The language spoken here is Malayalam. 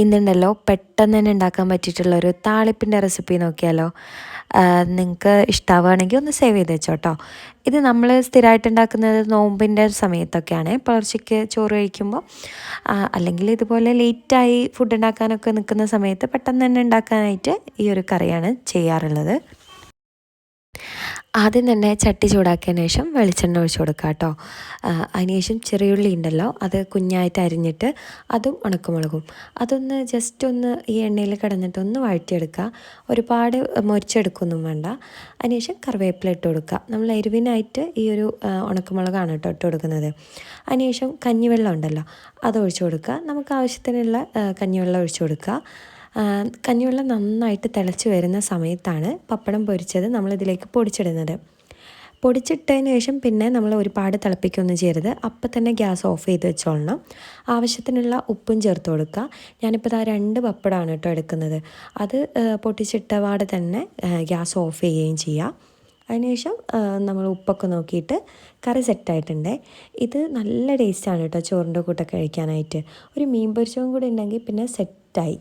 ഇന്നുണ്ടല്ലോ പെട്ടെന്ന് തന്നെ ഉണ്ടാക്കാൻ പറ്റിയിട്ടുള്ളൊരു താളിപ്പിന്റെ റെസിപ്പി നോക്കിയാലോ. നിങ്ങൾക്ക് ഇഷ്ടമാവുകയാണെങ്കിൽ ഒന്ന് സേവ് ചെയ്ത് വെച്ചോട്ടോ. ഇത് നമ്മൾ സ്ഥിരമായിട്ട് ഉണ്ടാക്കുന്നത് നോമ്പിന്റെ സമയത്തൊക്കെയാണ്. പുലർച്ചയ്ക്ക് ചോറ് കഴിക്കുമ്പോൾ അല്ലെങ്കിൽ ഇതുപോലെ ലേറ്റായി ഫുഡ് ഉണ്ടാക്കാനൊക്കെ നിൽക്കുന്ന സമയത്ത് പെട്ടെന്ന് തന്നെ ഉണ്ടാക്കാനായിട്ട് ഈ ഒരു കറിയാണ് ചെയ്യാറുള്ളത്. ആദ്യം തന്നെ ചട്ടി ചൂടാക്കിയതിന് ശേഷം വെളിച്ചെണ്ണ ഒഴിച്ച് കൊടുക്കുക കേട്ടോ. അതിനുശേഷം ചെറിയുള്ളി ഉണ്ടല്ലോ അത് കുഞ്ഞായിട്ട് അരിഞ്ഞിട്ട് അതും ഉണക്കമുളകും. അതൊന്ന് ജസ്റ്റ് ഒന്ന് ഈ എണ്ണയിൽ കിടന്നിട്ട് ഒന്ന് വഴറ്റിയെടുക്കുക. ഒരുപാട് മൊരിച്ചെടുക്കൊന്നും വേണ്ട. അതിനുശേഷം കറിവേപ്പില ഇട്ട് കൊടുക്കുക. നമ്മൾ എരിവിനായിട്ട് ഈ ഒരു ഉണക്കമുളകാണ് കേട്ടോ ഇട്ട് കൊടുക്കുന്നത്. അതിനുശേഷം കഞ്ഞിവെള്ളം ഉണ്ടല്ലോ അത് ഒഴിച്ചു കൊടുക്കുക. നമുക്ക് ആവശ്യത്തിനുള്ള കഞ്ഞിവെള്ളം ഒഴിച്ചു കൊടുക്കുക. കഞ്ഞിവെള്ളം നന്നായിട്ട് തിളച്ച് വരുന്ന സമയത്താണ് പപ്പടം പൊരിച്ചത് നമ്മളിതിലേക്ക് പൊടിച്ചിടുന്നത്. പൊടിച്ചിട്ടതിന് ശേഷം പിന്നെ നമ്മൾ ഒരുപാട് തിളപ്പിക്കൊന്നും ചെയ്യരുത്. അപ്പം തന്നെ ഗ്യാസ് ഓഫ് ചെയ്ത് വെച്ചോളണം. ആവശ്യത്തിനുള്ള ഉപ്പും ചേർത്ത് കൊടുക്കുക. ഞാനിപ്പോൾ ഇതാ രണ്ട് പപ്പടമാണ് കേട്ടോ എടുക്കുന്നത്. അത് പൊട്ടിച്ചിട്ടപാട് തന്നെ ഗ്യാസ് ഓഫ് ചെയ്യുകയും ചെയ്യുക അതിനുശേഷം നമ്മൾ ഉപ്പൊക്കെ നോക്കിയിട്ട് കറി സെറ്റായിട്ടുണ്ട്. ഇത് നല്ല ടേസ്റ്റാണ് കേട്ടോ ചോറിന്റെ കൂട്ടൊക്കെ കഴിക്കാനായിട്ട്. ഒരു മീൻ പൊരിച്ചതും കൂടി ഉണ്ടെങ്കിൽ പിന്നെ സെറ്റായി.